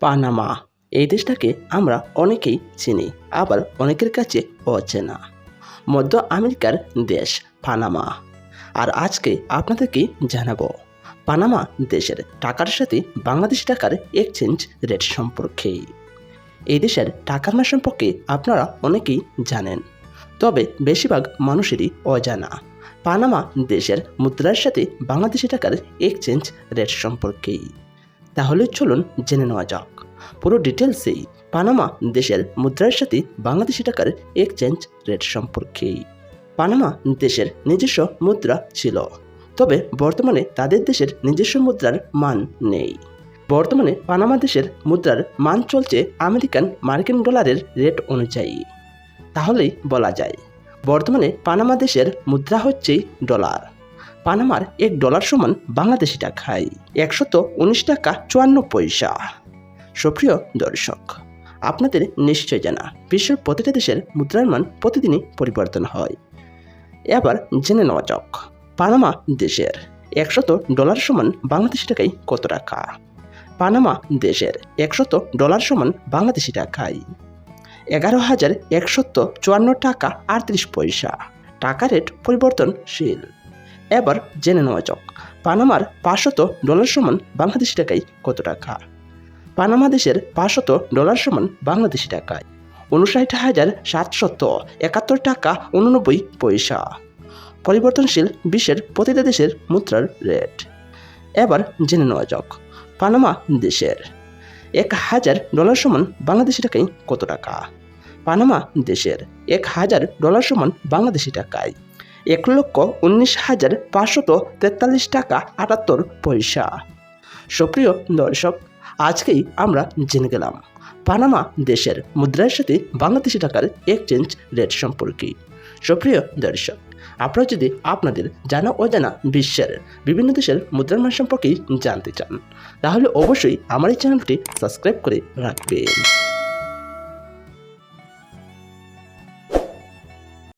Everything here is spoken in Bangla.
পানামা। এই দেশটাকে আমরা অনেকেই চিনি, আবার অনেকের কাছে অচেনা। মধ্য আমেরিকার দেশ পানামা। আর আজকে আপনাদেরকে জানাব, পানামা দেশের টাকার সাথে বাংলাদেশ টাকার এক্সচেঞ্জ রেট সম্পর্কে। এই দেশের টাকার মান সম্পর্কে আপনারা অনেকেই জানেন, তবে বেশিরভাগ মানুষেরই অজানা। পানামা দেশের মুদ্রার সাথে বাংলাদেশি টাকার এক্সচেঞ্জ রেট সম্পর্কেই তাহলে চলুন জেনে নেওয়া যাক। পুরো ডিটেলসেই পানামা দেশের মুদ্রার সাথে বাংলাদেশি টাকার এক্সচেঞ্জ রেট সম্পর্কেই পানামা দেশের নিজস্ব মুদ্রা ছিল, তবে বর্তমানে তাদের দেশের নিজস্ব মুদ্রার মান নেই। বর্তমানে পানামা দেশের মুদ্রার মান চলছে আমেরিকান মার্কিন ডলারের রেট অনুযায়ী। তাহলেই বলা যায়, বর্তমানে পানামা দেশের মুদ্রা হচ্ছে ডলার পানামার এক ডলার সমান বাংলাদেশি টাকায়। একশত উনিশ টাকা চুয়ান্ন পয়সা। সুপ্রিয় দর্শক, আপনাদের নিশ্চয় জানা, বিশ্বের প্রতিটা দেশের মুদ্রার মান প্রতিদিনই পরিবর্তন হয়। এবার জেনে নেওয়া যাক, পানামা দেশের একশত ডলার সমান বাংলাদেশি টাকায় কত টাকা? পানামা দেশের একশত ডলার সমান বাংলাদেশি টাকায়। এগারো হাজার একশত চুয়ান্ন টাকা আটত্রিশ পয়সা। টাকা রেট পরিবর্তনশীল। এবার জেনে নেওয়া যাক, পানামার পাঁচশত ডলার সমান বাংলাদেশি টাকায় কত টাকা? পানামা দেশের পাঁচশত ডলার সমান বাংলাদেশি টাকায় উনষাট হাজার সাতশত একাত্তর টাকা উননব্বই পয়সা। পরিবর্তনশীল বিশ্বের প্রতিটা দেশের মুদ্রার রেট। এবার জেনে নেওয়া যাক, পানামা দেশের এক হাজার ডলার সমান বাংলাদেশি টাকায় কত টাকা? পানামা দেশের এক হাজার ডলার সমান বাংলাদেশি টাকায় এক লক্ষ উনিশ হাজার পাঁচশত তেতাল্লিশ টাকা আটাত্তর পয়সা। সুপ্রিয় দর্শক, আজকেই আমরা জেনে গেলাম, পানামা দেশের মুদ্রার সাথে বাংলাদেশি টাকার এক্সচেঞ্জ রেট সম্পর্কে। সুপ্রিয় দর্শক, আপনারা যদি আপনাদের জানা অজানা বিশ্বের বিভিন্ন দেশের মুদ্রার মান সম্পর্কেই জানতে চান, তাহলে অবশ্যই আমার এই চ্যানেলটি সাবস্ক্রাইব করে রাখবেন।